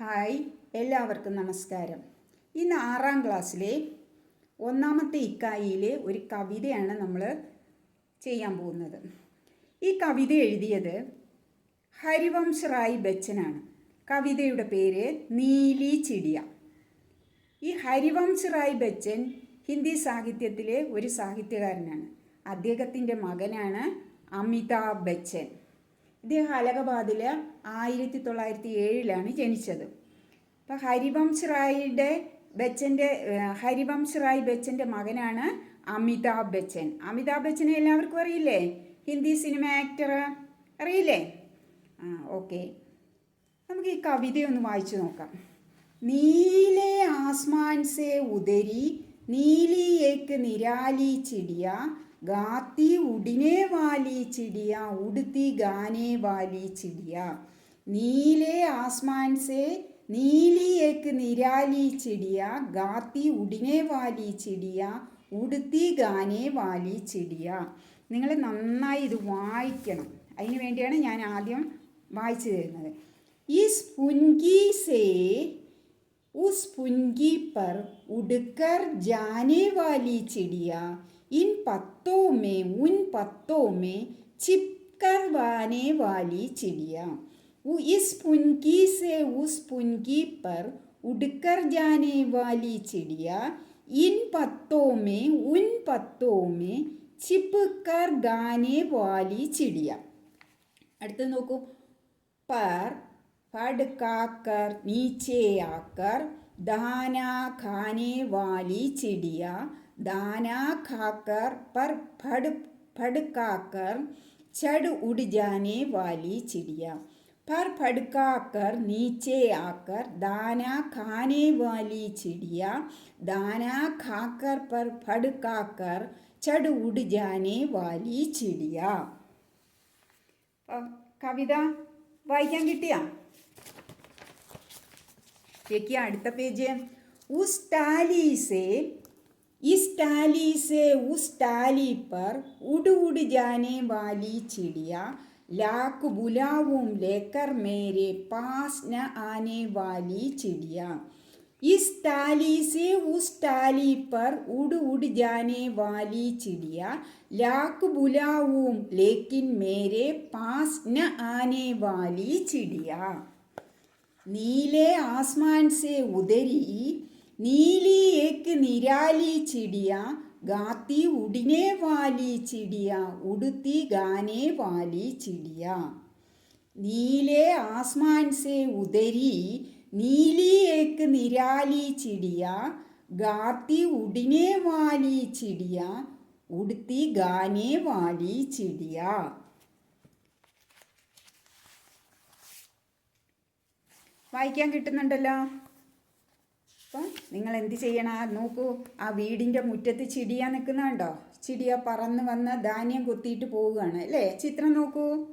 Hi എല്ലാവർക്കും നമസ്കാരം. ഇന്ന് ആറാം ക്ലാസ്സിലെ ഒന്നാമത്തെ ഇക്കായിയിലെ ഒരു കവിതയാണ് നമ്മൾ ചെയ്യാൻ പോകുന്നത്. ഈ കവിത എഴുതിയത് ഹരിവംശ് റായ് ബച്ചനാണ്. കവിതയുടെ പേര് നീലി ചിടിയ. ഈ ഹരിവംശ് റായ് ബച്ചൻ ഹിന്ദി സാഹിത്യത്തിലെ ഒരു സാഹിത്യകാരനാണ്. അദ്ദേഹത്തിന്റെ മകനാണ് അമിതാഭ് ബച്ചൻ. ഇദ്ദേഹം അലഹബാദിൽ ആയിരത്തി തൊള്ളായിരത്തി ഏഴിലാണ് ജനിച്ചത്. അപ്പോൾ ഹരിവംശ് റായിയുടെ ബച്ചന്റെ ഹരിവംശ് റായ് ബച്ചന്റെ മകനാണ് അമിതാഭ് ബച്ചൻ. അമിതാഭ് ബച്ചനെ എല്ലാവർക്കും അറിയില്ലേ? ഹിന്ദി സിനിമ ആക്ടർ അറിയില്ലേ? ആ ഓക്കെ. നമുക്ക് ഈ കവിതയൊന്ന് വായിച്ചു നോക്കാം. നീലെ ആസ്മാൻ സേ ഉദരി നീലി ഏക്ക് നിരാലി ചിടിയ ഗാത്തി ഉടിനെ വാലി ചിടിയ ഉടുത്തി ഗാനെ വാലി ചിടിയ നീലെ ആസ്മാൻ സേ നീലി ഏക്ക് നിരാലി ചിടിയ ഗാത്തി ഉടിനെ വാലി ചിടിയ ഉടുത്തി ഗാനെ വാലി ചിടിയ നിങ്ങൾ നന്നായി ഇത് വായിക്കണം അതിന് വേണ്ടിയാണ് ഞാൻ ആദ്യം വായിച്ചു തരുന്നത് इस पुंगी से उस पुंगी पर उड़कर जाने वाली चिड़िया इन पत्तों में उन पत्तों में छिपकर आने वाली चिड़िया वो इस पुंगी से उस पुंगी पर उड़कर जाने वाली चिड़िया इन पत्तों में उन पत्तों में छिपकर गाने वाली चिड़िया അടുത്ത് നോക്കൂ पर फड़काकर नीचे आकर दाना खाने वाली चिड़िया दाना खाकर पर फड़ फड़काकर चढ़ उड़ जाने वाली चिड़िया पर फड़काकर नीचे आकर दाना खाने वाली चिड़िया दाना खाकर पर फड़काकर चढ़ उड़ जाने वाली चिड़िया അപ്പൊ കവിത വായിക്കാൻ കിട്ടിയ देखिए അടുത്ത പേജ് उस टाली से इस टाली से उस टाली पर उड़ उड़ जाने वाली चिड़िया लाख बुलाऊं लेकर मेरे पास न आने वाली चिड़िया इस टाली से उस टाली पर उड़ उड़ जाने वाली चिड़िया लाख बुलाऊं लेकिन मेरे पास न आने वाली चिड़िया नीले आसमान से उतरी നീലി ഏക്ക് നിരാലി ചിടിയ ഗാത്തി ഉടിനെ വാലി ചിടിയ ഉടുത്തി ഗാനെ വാലി ചിടിയ. നീലെ ആസ്മാൻ ഉദരി നീലി ഏക്ക് നിരാലി ചിടിയ ഗാത്തി ഉടിനെ വാലി ചിടിയ ഉടുത്തി ഗാനെ വാലി ചിടിയ. വായിക്കാൻ കിട്ടുന്നുണ്ടല്ലോ. അപ്പം നിങ്ങൾ എന്ത് ചെയ്യണം? നോക്കൂ ആ വീടിന്റെ മുറ്റത്ത് ചിടിയ നിൽക്കുന്നുണ്ടോ ചിടിയ പറന്ന് വന്ന് ധാന്യം കൊത്തിയിട്ട് പോവുകയാണ് അല്ലേ? ചിത്രം നോക്കൂ.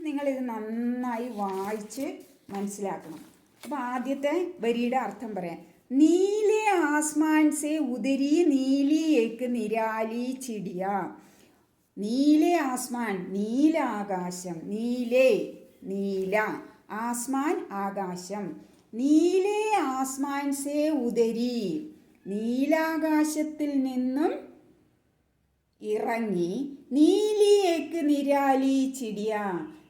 നിങ്ങളിത് നന്നായി വായിച്ച് മനസ്സിലാക്കണം. അപ്പോൾ ആദ്യത്തെ വരിയുടെ അർത്ഥം പറയാം. നീലെ ആസ്മാൻസെ ഉദരി നീലിയേക്ക് നിരാലി ചിടിയ. നീലെ ആസ്മാൻ നീല ആകാശം നീലേ നീല ആസ്മാൻ ആകാശം. നീലേ ആസ്മാൻസേ ഉദരി. നീലാകാശത്തിൽ നിന്നും ഇറങ്ങി നീലിയേക്ക് നിരാലി ചിടിയ.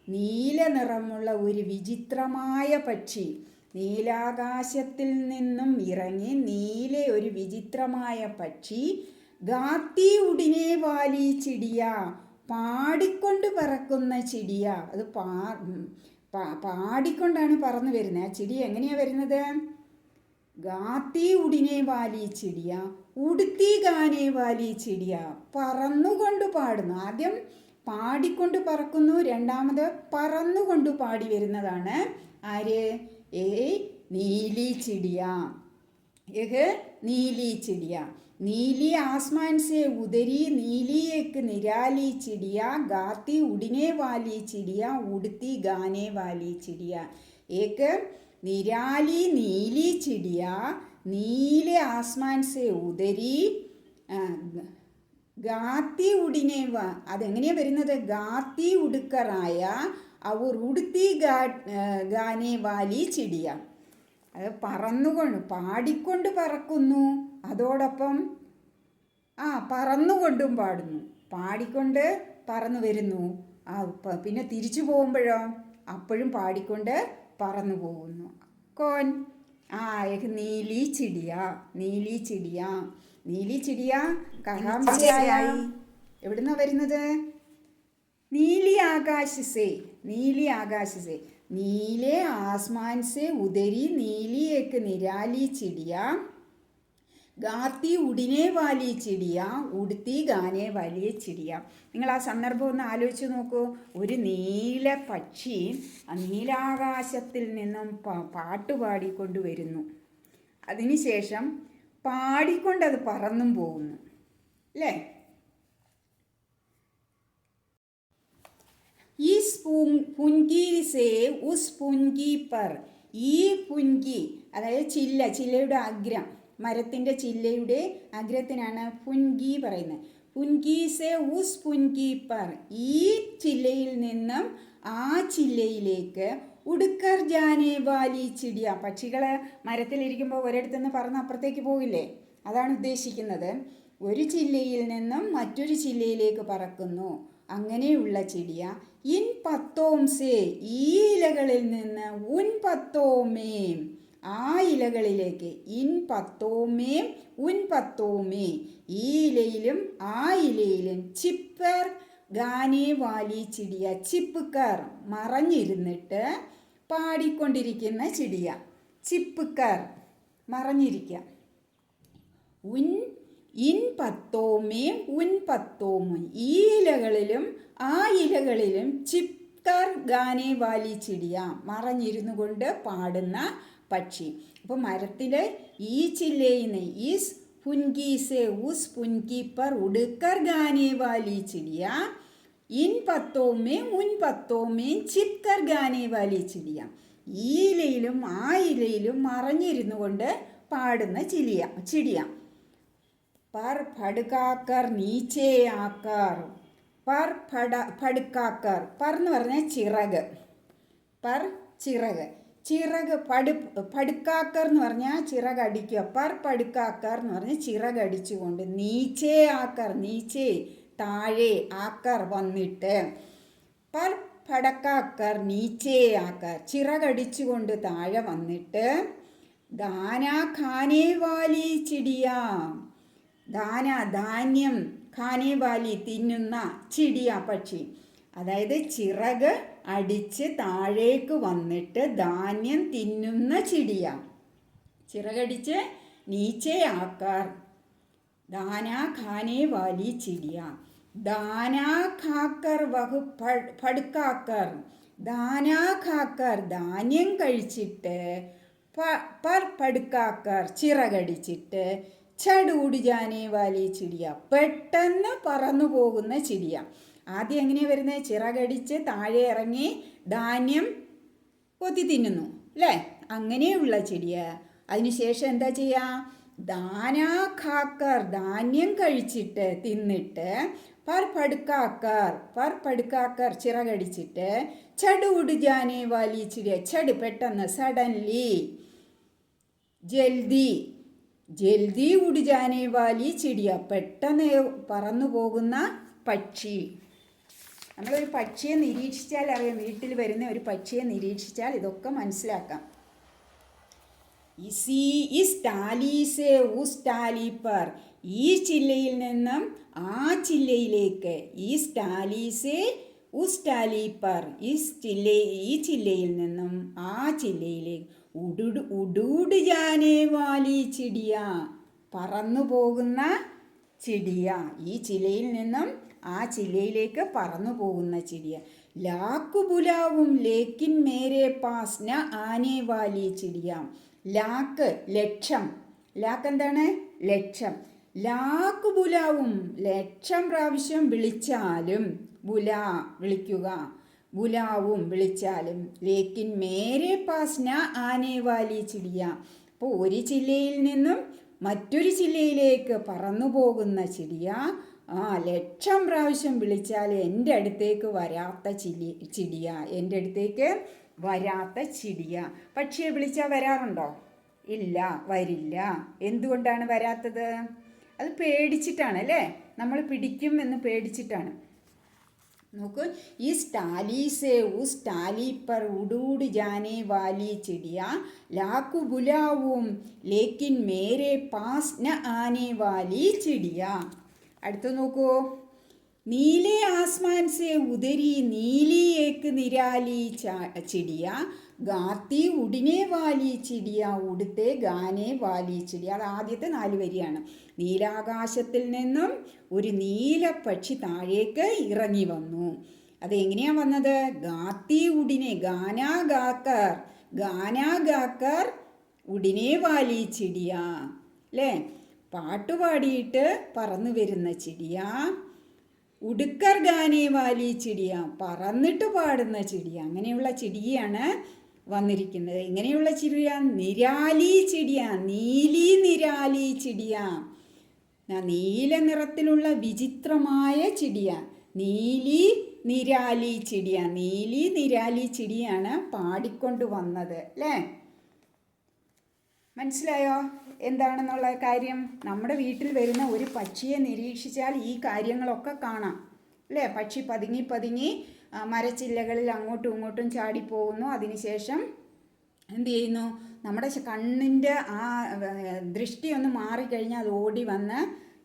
നീല നിറമുള്ള ഒരു വിചിത്രമായ പക്ഷി. നീലാകാശത്തിൽ നിന്നും ഇറങ്ങി നീല ഒരു വിചിത്രമായ പക്ഷി. ഗാത്തി ഉടിനെ വാലി ചിടിയ. പാടിക്കൊണ്ട് പറക്കുന്ന ചിടിയ. അത് പാ പാ- പാടിക്കൊണ്ടാണ് പറന്നു വരുന്നത് ആ ചിടി എങ്ങനെയാണ് വരുന്നത്? ഗാത്തി ഉടിനെ വാലി ചിടിയ ഉടുത്തി ഗാനെ വാലി ചിടിയ. പറന്നുകൊണ്ട് പാടുന്നു. ആദ്യം പാടിക്കൊണ്ട് പറക്കുന്നു രണ്ടാമത് പറന്നുകൊണ്ട് പാടി വരുന്നതാണ്. ആര്? ഏ നീലി ചിടിയ. യഹ് നീലി ചിടിയ. നീലി ആസ്മാൻസെ ഉദരി നീലിയേക്ക് നിരാലി ചിടിയ ഗാത്തി ഉടിനെ വാലി ചിടിയ ഉടുത്തി ഗാനെ വാലി ചിടിയ. ഏക്ക്? നിരാലി നീലി ചിടിയ നീലി ആസ്മാൻസെ ഉദരി ഗാത്തി ഉടിനെ വാ അതെങ്ങനെയാണ് വരുന്നത്? ഗാത്തി ഉടുക്കറായ അവർ ഉടുത്തി ഗാ ഗാനെ വാലി ചിടിയ. അത് പറന്നുകൊണ്ട് പാടിക്കൊണ്ട് പറക്കുന്നു. അതോടൊപ്പം ആ പറന്നുകൊണ്ടും പാടുന്നു. പാടിക്കൊണ്ട് പറന്നു വരുന്നു. ആ പിന്നെ തിരിച്ചു പോകുമ്പോഴോ അപ്പോഴും പാടിക്കൊണ്ട് പറന്നു പോകുന്നു. കോൻ ആ നീലി ചിടിയ നീലി ചിടിയ നീലി ചിടിയ കഹാംബിയായി എവിടുന്നാ വരുന്നത്? നീലി ആകാശിസേ നീലി ആകാശിസേ. നീലെ ആസ്മാൻസ് ഉദരി നീലിയേക്ക് നിരാലി ചിടിയ. ഗാർത്തി ഉടിനെ വാലി ചിടിയ. ഉടുത്തി ഗാനെ വലിയ ചിടിയ. നിങ്ങൾ ആ സന്ദർഭം ഒന്ന് ആലോചിച്ച് നോക്കൂ. ഒരു നീല പക്ഷി നീലാകാശത്തിൽ നിന്നും പാട്ട് പാടിക്കൊണ്ട് വരുന്നു. അതിനുശേഷം പാടിക്കൊണ്ടത് പറന്നും പോകുന്നു. അല്ലേ? इस പുൻകി ഉസ് പുൻകി പർ ഈ പുൻകി അതായത് ചില്ല ചില്ലയുടെ അഗ്രം മരത്തിന്റെ ചില്ലയുടെ അഗ്രത്തിനാണ് പുൻകി പറയുന്നത്. പുൻകി ഉസ് പുൻകി പർ ഈ ചില്ലയിൽ നിന്നും ആ ചില്ലയിലേക്ക് ഉടുക്കർ ജാനേ വാലി ചിടിയ. പക്ഷികൾ മരത്തിലിരിക്കുമ്പോൾ ഒരിടത്തുനിന്ന് പറന്ന് അപ്പുറത്തേക്ക് പോകില്ലേ അതാണ് ഉദ്ദേശിക്കുന്നത്. ഒരു ചില്ലയിൽ നിന്നും മറ്റൊരു ചില്ലയിലേക്ക് പറക്കുന്നു. അങ്ങനെയുള്ള ചെടിയ. ഇൻ പത്തോംസേ ഈ ഇലകളിൽ നിന്ന് ഉൻ പത്തോമേം. ആ ഇലകളിലേക്ക് ഇൻ പത്തോമേം ഉൻ പത്തോമേ. ഈ ഇലയിലും ആ ഇലയിലും ചിപ്പർ ഗാനെ വാലി ചിടിയ. ചിപ്പുക്കർ മറഞ്ഞിരുന്നിട്ട് പാടിക്കൊണ്ടിരിക്കുന്ന ചിടിയ. ചിപ്പുക്കർ മറഞ്ഞിരിക്കുക ഉൻ ഇൻ പത്തോമേ ഉൻ പത്തോമേ ഈ ഇലകളിലും ആ ഇലകളിലും ചിപ്കാർ ഗാനെ വാലി ചിടിയ. മറഞ്ഞിരുന്നു കൊണ്ട് പാടുന്ന പക്ഷി. അപ്പോൾ മരത്തിലെ ഈ ചില്ലയിന്ന് ഈസ് പുൻകീസെ ഊസ് പുൻകി പർ ഉടുക്കർ ഗാനെ വാലി ചിടിയ. ഇൻ പത്തോമേ ഉൻ പത്തോമേ ചിപ്കർ ഗാനെ വാലി ചിടിയ. ഈ ഇലയിലും ആ ഇലയിലും മറഞ്ഞിരുന്നു കൊണ്ട് പാടുന്ന ചിലിയ ചിടിയ. पर ഫടുക്കാക്കർ നീച്ചേ ആക്കാർ. പർ ഫട ഫടുക്കാക്കർ പർ എന്ന് പർ ചിറക്. ചിറക് പടു പടുക്കാക്കർ എന്ന് പറഞ്ഞാൽ ചിറകടിക്കുക പർ പടുക്കാക്കർ എന്ന് പറഞ്ഞാൽ ചിറകടിച്ചുകൊണ്ട് നീച്ചേ ആക്കർ നീച്ചേ താഴെ ആക്കർ വന്നിട്ട്. പർ പടക്കാക്കർ നീച്ചേ ആക്കർ. ചിറകടിച്ചുകൊണ്ട് താഴെ വന്നിട്ട് ദാനാ ഖാനേ വാലി ചിടിയ. ദാന ധാന്യം ഖാനേ വാലി തിന്നുന്ന ചിടിയ പക്ഷി. അതായത് ചിറക് അടിച്ച് താഴേക്ക് വന്നിട്ട് ധാന്യം തിന്നുന്ന ചിടിയ. ചിറകടിച്ച് നീച്ചയാക്കാർ ദാന ഖാനേ വാലി ചിടിയ. ദാന ഖാക്കർ വഹു പടുക്കാക്കർ. ദാന ഖാക്കർ ധാന്യം കഴിച്ചിട്ട് പ- പർ പടുക്കാക്കർ ചിറകടിച്ചിട്ട് ചടൂടി ജാനേ വാലി ചിടിയ. പെട്ടെന്ന് പറന്നു പോകുന്ന ചിടിയ. ആദ്യം എങ്ങനെയാണ് വരുന്നത് ചിറകടിച്ച് താഴെ ഇറങ്ങി ധാന്യം കൊത്തി തിന്നുന്നു അല്ലേ? അങ്ങനെയുള്ള ചെടിയ. അതിനുശേഷം എന്താ ചെയ്യുക ദാനാ ഖാക്കർ ധാന്യം കഴിച്ചിട്ട് തിന്നിട്ട് പർ പടുക്കാക്കർ പർ പടുക്കാക്കർ ചിറകടിച്ചിട്ട് ചടുവുട് ജാനേ വാലി ചിടിയ. ചട് പെട്ടെന്ന് സഡൻലി ജൽദി ജൽദി ഉടിജാനെ വാലി ചിടിയ പെട്ടെന്ന് പറന്നു പോകുന്ന പക്ഷി. നമ്മളൊരു പക്ഷിയെ നിരീക്ഷിച്ചാൽ അറിയാം വീട്ടിൽ വരുന്ന ഒരു പക്ഷിയെ നിരീക്ഷിച്ചാൽ ഇതൊക്കെ മനസ്സിലാക്കാം. ഈ ചില്ലയിൽ നിന്നും ആ ചില്ലയിലേക്ക്. ഈ ടാലീസെ ഉസ് ഈ ചില്ല ഈ ചില്ലയിൽ നിന്നും ആ ചില്ലയിലേക്ക്. ഉടുട് ഉടൂട് ജാനേ വാലി ചിടിയ. പറന്നു പോകുന്ന ചിടിയ. ഈ ചിലയിൽ നിന്നും ആ ചിലയിലേക്ക് പറന്നു പോകുന്ന ചിടിയ. ലാക്കു ബുലാവും ലേക്കിൻ മേരെ പാസ് ന ആനേ വാലി ചിടിയ. ലാക്ക് ലക്ഷം. ലാക്ക് എന്താണ്? ലക്ഷം. ലാക്ക് ബുലാവും ലക്ഷം പ്രാവശ്യം വിളിച്ചാലും ബുല വിളിക്കുക. ബുലാവും വിളിച്ചാലും ലേക്കിൻ മേരെ പാസ്ന ആനേവാലി ആനേ ചിടിയ. അപ്പോൾ ഒരു ജില്ലയിൽ നിന്നും മറ്റൊരു ജില്ലയിലേക്ക് പറന്നു പോകുന്ന ചിടിയ ആ ലക്ഷം പ്രാവശ്യം വിളിച്ചാൽ എന്റെ അടുത്തേക്ക് വരാത്ത ചിലി ചിടിയ എന്റെ അടുത്തേക്ക് വരാത്ത ചിടിയ. പക്ഷിയെ വിളിച്ചാൽ വരാറുണ്ടോ? ഇല്ല വരില്ല. എന്തുകൊണ്ടാണ് വരാത്തത്? അത് പേടിച്ചിട്ടാണ് അല്ലേ? നമ്മൾ പിടിക്കും എന്ന് പേടിച്ചിട്ടാണ്. നോക്ക് ഈ സ്റ്റാലീസേ ഊ സ്റ്റാലിപ്പർ ഉടൂട് ജാനേ വാലി ചിടിയ ലാക്കു ബുലാവും ലേക്കിൻ മേരെ പാസ് ന ആനേ വാലി ചിടിയ. അടുത്ത നോക്കൂ. നീലെ ആസ്മാൻസെ ഉദരി നീലിയേക്ക് നിരാലി ചിടിയ. ഗാത്തി ഉടിനെ വാലി ചിടിയ ഉടുത്തെ ഗാനെ വാലി ചിടിയ. അത് ആദ്യത്തെ നാല് വരിയാണ്. നീലാകാശത്തിൽ നിന്നും ഒരു നീല പക്ഷി താഴേക്ക് ഇറങ്ങി വന്നു. അതെങ്ങനെയാ വന്നത്? ഗാത്തി ഉടിനെ ഗാനാ ഗാക്കർ ഗാനാ ഗാക്കർ ഉടിനെ വാലി ചിടിയ. അല്ലേ പാട്ടുപാടിയിട്ട് പറന്നു വരുന്ന ചിടിയ. ഉടുക്കർ ഗാനേവാലി ചിടിയ പറന്നിട്ട് പാടുന്ന ചിടിയ. അങ്ങനെയുള്ള ചിടിയാണ് വന്നിരിക്കുന്നത്. ഇങ്ങനെയുള്ള ചിടിയ നിരാലി ചിടിയ നീലി നിരാലി ചിടിയ. നീല നിറത്തിലുള്ള വിചിത്രമായ ചിടിയ. നീലി നിരാലി ചിടിയ. നീലി നിരാലി ചിടിയാണ് പാടിക്കൊണ്ട് വന്നത് അല്ലേ? മനസ്സിലായോ? എന്താണെന്നുള്ള കാര്യം? നമ്മുടെ വീട്ടിൽ വരുന്ന ഒരു പക്ഷിയെ നിരീക്ഷിച്ചാൽ ഈ കാര്യങ്ങളൊക്കെ കാണാം. അല്ലേ? പക്ഷി പതുങ്ങി പതുങ്ങി മരച്ചില്ലകളിൽ അങ്ങോട്ടും ഇങ്ങോട്ടും ചാടിപ്പോകുന്നു. അതിനുശേഷം എന്ത് ചെയ്യുന്നു? നമ്മുടെ കണ്ണിന്റെ ആ ദൃഷ്ടി ഒന്ന് മാറിക്കഴിഞ്ഞാൽ അത് ഓടി വന്ന്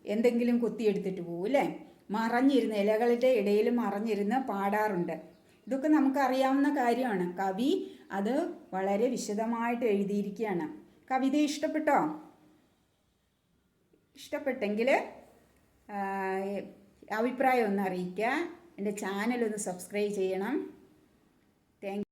എന്തെങ്കിലും കുത്തിയെടുത്തിട്ട് പോകും അല്ലേ? മറഞ്ഞിരുന്ന് ഇലകളുടെ ഇടയിൽ മറഞ്ഞിരുന്ന് പാടാറുണ്ട്. ഇതൊക്കെ നമുക്കറിയാവുന്ന കാര്യമാണ്. കവി അത് വളരെ വിശദമായിട്ട് എഴുതിയിരിക്കുകയാണ്. കവിത ഇഷ്ടപ്പെട്ടോ? ഇഷ്ടപ്പെട്ടെങ്കിൽ അഭിപ്രായം ഒന്ന് അറിയിക്കുക. എന്റെ ചാനൽ ഒന്ന് സബ്സ്ക്രൈബ് ചെയ്യണം. താങ്ക്